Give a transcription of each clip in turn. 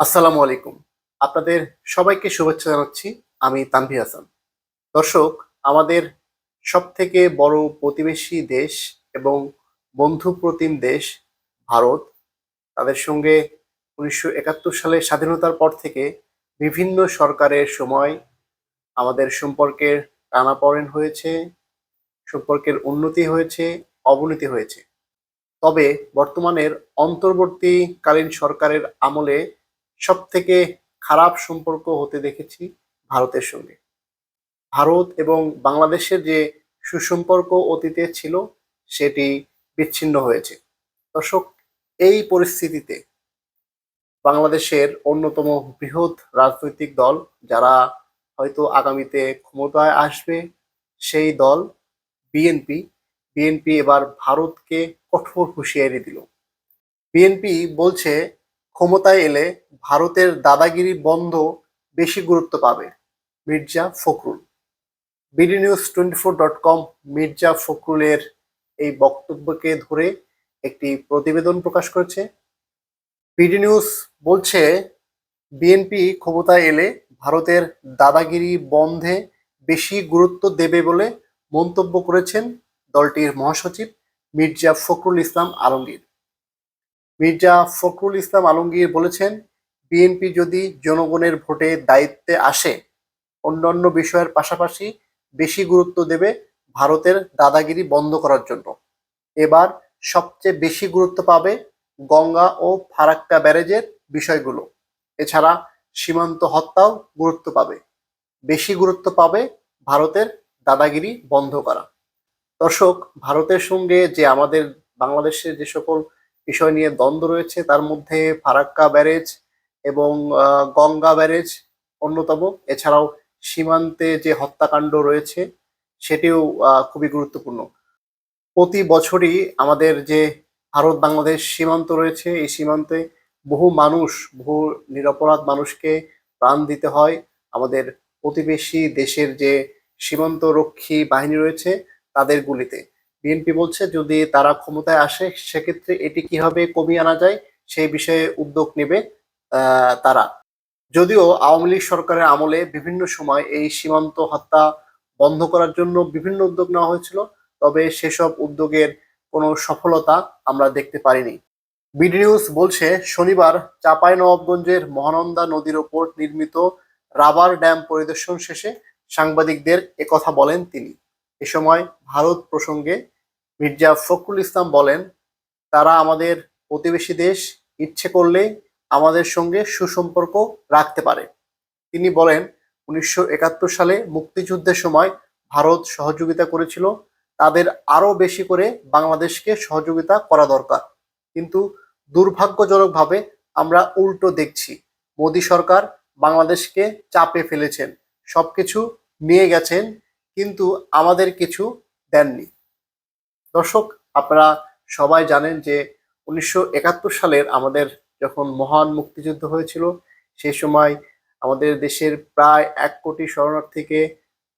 আসসালামু আলাইকুম। আপনাদের সবাইকে শুভেচ্ছা জানাচ্ছি, আমি তানভি হাসান। দর্শক, আমাদের সব থেকে বড় প্রতিবেশী দেশ এবং বন্ধু প্রতিম দেশ ভারত। তাদের সঙ্গে উনিশশো একাত্তর সালে স্বাধীনতার পর থেকে বিভিন্ন সরকারের সময় আমাদের সম্পর্কের টানাপড়েন হয়েছে, সম্পর্কের উন্নতি হয়েছে, অবনতি হয়েছে। তবে বর্তমানের অন্তর্বর্তীকালীন সরকারের আমলে সব থেকে খারাপ সম্পর্ক হতে দেখেছি ভারতের সঙ্গে। ভারত এবং বাংলাদেশের যে সুসম্পর্ক অতীতে ছিল, সেটি বিচ্ছিন্ন হয়েছে। দর্শক, এই পরিস্থিতিতে বাংলাদেশের অন্যতম বৃহৎ রাজনৈতিক দল, যারা হয়তো আগামীতে ক্ষমতায় আসবে, সেই দল বিএনপি। বিএনপি এবার ভারতকে কঠোর হুঁশিয়ারি দিল। বিএনপি বলছে ক্ষমতায় এলে ভারতের দাদাগিরি বন্ধ বেশি গুরুত্ব পাবে Mirza Fakhrul. BD news twenty four dot com Mirza ফখরুলের এই বক্তব্যকে ধরে একটি প্রতিবেদন প্রকাশ করেছে। বিডি নিউজ বলছে বিএনপি ক্ষমতায় এলে ভারতের দাদাগিরি বন্ধে বেশি গুরুত্ব দেবে বলে মন্তব্য করেছেন দলটির মহাসচিব মির্জা ফখরুল ইসলাম আলমগীর। মির্জা ফখরুল ইসলাম আলমগীর বলেছেন, বিএনপি যদি জনগণের ভোটে দায়িত্বে আসে, অন্যান্য বিষয়ের পাশাপাশি বেশি গুরুত্ব দেবে ভারতের দাদাগিরি বন্ধ করার জন্য। এবার সবচেয়ে বেশি গুরুত্ব পাবে গঙ্গা ও ফারাক্কা ব্যারেজের বিষয়গুলো। এছাড়া সীমান্ত হত্যাও গুরুত্ব পাবে। বেশি গুরুত্ব পাবে ভারতের দাদাগিরি বন্ধ করা। দর্শক, ভারতের সঙ্গে যে আমাদের বাংলাদেশের যে সকল বিষয় নিয়ে দ্বন্দ্ব রয়েছে। তার মধ্যে ফারাক্কা ব্যারেজ এবং গঙ্গা ব্যারেজ অন্যতম। এছাড়াও সীমান্তে যে হত্যাকাণ্ড রয়েছে, সেটিও খুবই গুরুত্বপূর্ণ। প্রতি বছরই আমাদের যে ভারত বাংলাদেশ সীমান্ত রয়েছে, এই সীমান্তে বহু মানুষ, বহু নিরপরাধ মানুষকে প্রাণ দিতে হয়। আমাদের প্রতিবেশী দেশের যে সীমান্ত রক্ষী বাহিনী রয়েছে, তাদের গুলিতে। বিএনপি বলছে যদি তারা ক্ষমতায় আসে, সেক্ষেত্রে এটি কীভাবে কমিয়ে আনা যায় সেই বিষয়ে উদ্যোগ নেবে তারা। যদিও আওয়ামী লীগ সরকারের আমলে বিভিন্ন সময় এই সীমান্ত হত্যা বন্ধ করার জন্য বিভিন্ন উদ্যোগ নেওয়া হয়েছিল, তবে সেসব উদ্যোগের কোনো সফলতা আমরা দেখতে পারিনি। বিডি নিউজ বলছে, শনিবার চাঁপাইনবাবগঞ্জের মহানন্দা নদীর ওপর নির্মিত রাবার ড্যাম পরিদর্শন শেষে সাংবাদিকদের একথা বলেন তিনি। এ সময় ভারত প্রসঙ্গে মির্জা ফখরুল ইসলাম বলেন, তারা আমাদের প্রতিবেশী দেশ, ইচ্ছে করলে আমাদের সঙ্গে সুসম্পর্ক রাখতে পারে। তিনি বলেন, উনিশশো একাত্তর সালে মুক্তিযুদ্ধের সময় ভারত সহযোগিতা করেছিল। তাদের আরও বেশি করে বাংলাদেশকে সহযোগিতা করা দরকার। কিন্তু দুর্ভাগ্যজনকভাবে আমরা উল্টো দেখছি। মোদী সরকার বাংলাদেশকে চাপে ফেলেছেন। সবকিছু নিয়ে গেছেন, কিন্তু আমাদের কিছু দেননি। দর্শক, আপনারা সবাই জানেন যে উনিশশো একাত্তর সালের আমাদের যখন মহান মুক্তিযুদ্ধ হয়েছিল সেই সময় আমাদের দেশের প্রায় এক কোটি শরণার্থীকে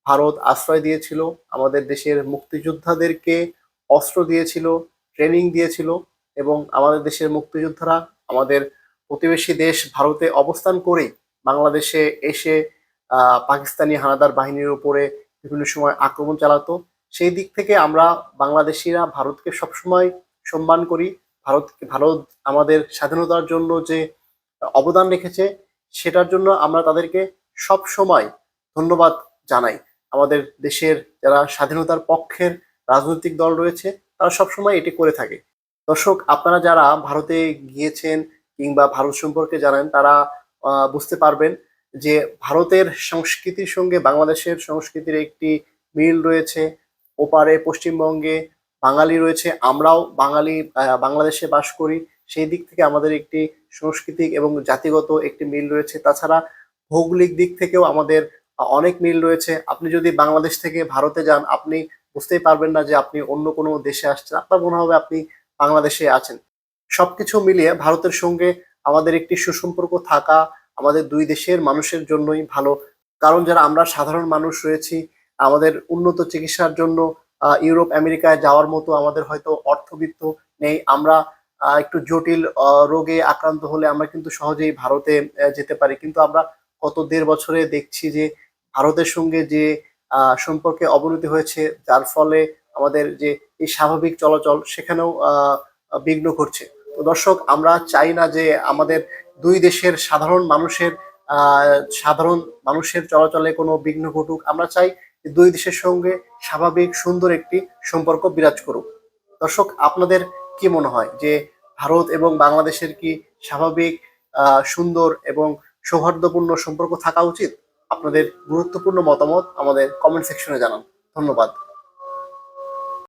ভারত আশ্রয় দিয়েছিল, আমাদের দেশের মুক্তিযোদ্ধাদেরকে অস্ত্র দিয়েছিল, ট্রেনিং দিয়েছিল এবং আমাদের দেশের মুক্তিযোদ্ধারা আমাদের প্রতিবেশী দেশ ভারতে অবস্থান করেই বাংলাদেশে এসে পাকিস্তানি হানাদার বাহিনীর উপরে বিভিন্ন সময় আক্রমণ চালাতো। সেই দিক থেকে আমরা বাংলাদেশিরা ভারতকে সবসময় সম্মান করি। ভারতকে, ভারত আমাদের স্বাধীনতার জন্য যে অবদান রেখেছে, সেটার জন্য আমরা তাদেরকে সব সময় ধন্যবাদ জানাই। আমাদের দেশের যারা স্বাধীনতার পক্ষের রাজনৈতিক দল রয়েছে, তারা সবসময় এটি করে থাকে। দর্শক, আপনারা যারা ভারতে গিয়েছেন কিংবা ভারত সম্পর্কে জানেন, তারা বুঝতে পারবেন যে ভারতের সংস্কৃতির সঙ্গে বাংলাদেশের সংস্কৃতির একটি মিল রয়েছে। ওপারে, পশ্চিমবঙ্গে, বাঙালি রয়েছে, আমরাও বাঙালি বাংলাদেশে বাস করি। সেই দিক থেকে আমাদের একটি সাংস্কৃতিক এবং জাতিগত একটি মিল রয়েছে। তাছাড়া ভৌগোলিক দিক থেকেও আমাদের অনেক মিল রয়েছে। আপনি যদি বাংলাদেশ থেকে ভারতে যান, আপনি বুঝতেই পারবেন না যে আপনি অন্য কোনো দেশে আসছেন। আপনার মনে হবে আপনি বাংলাদেশে আছেন। সবকিছু মিলিয়ে ভারতের সঙ্গে আমাদের একটি সুসম্পর্ক থাকা আমাদের দুই দেশের মানুষের জন্যই ভালো। কারণ যারা আমরা সাধারণ মানুষ রয়েছি আমাদের উন্নত চিকিৎসার জন্য ইউরোপ, আমেরিকায় যাওয়ার মতো আমাদের হয়তো অর্থবিত্ত নেই। আমরা একটু জটিল রোগে আক্রান্ত হলে আমরা কিন্তু সহজেই ভারতে যেতে পারি। কিন্তু আমরা গত দেড় বছরে দেখছি যে ভারতের সঙ্গে যে সম্পর্কে অবনতি হয়েছে, যার ফলে আমাদের যে এই স্বাভাবিক চলাচল, সেখানেও বিঘ্ন ঘটছে। তো দর্শক, আমরা চাই না যে আমাদের দুই দেশের সাধারণ মানুষের সাধারণ মানুষের চলাচলে কোনো বিঘ্ন ঘটুক। আমরা চাই দুই দেশের সঙ্গে স্বাভাবিক সুন্দর একটি সম্পর্ক বিরাজ করুক। দর্শক, আপনাদের কি মনে হয় যে ভারত এবং বাংলাদেশের কি স্বাভাবিক সুন্দর এবং সৌহার্দ্যপূর্ণ সম্পর্ক থাকা উচিত? আপনাদের গুরুত্বপূর্ণ মতামত আমাদের কমেন্ট সেকশনে জানান। ধন্যবাদ।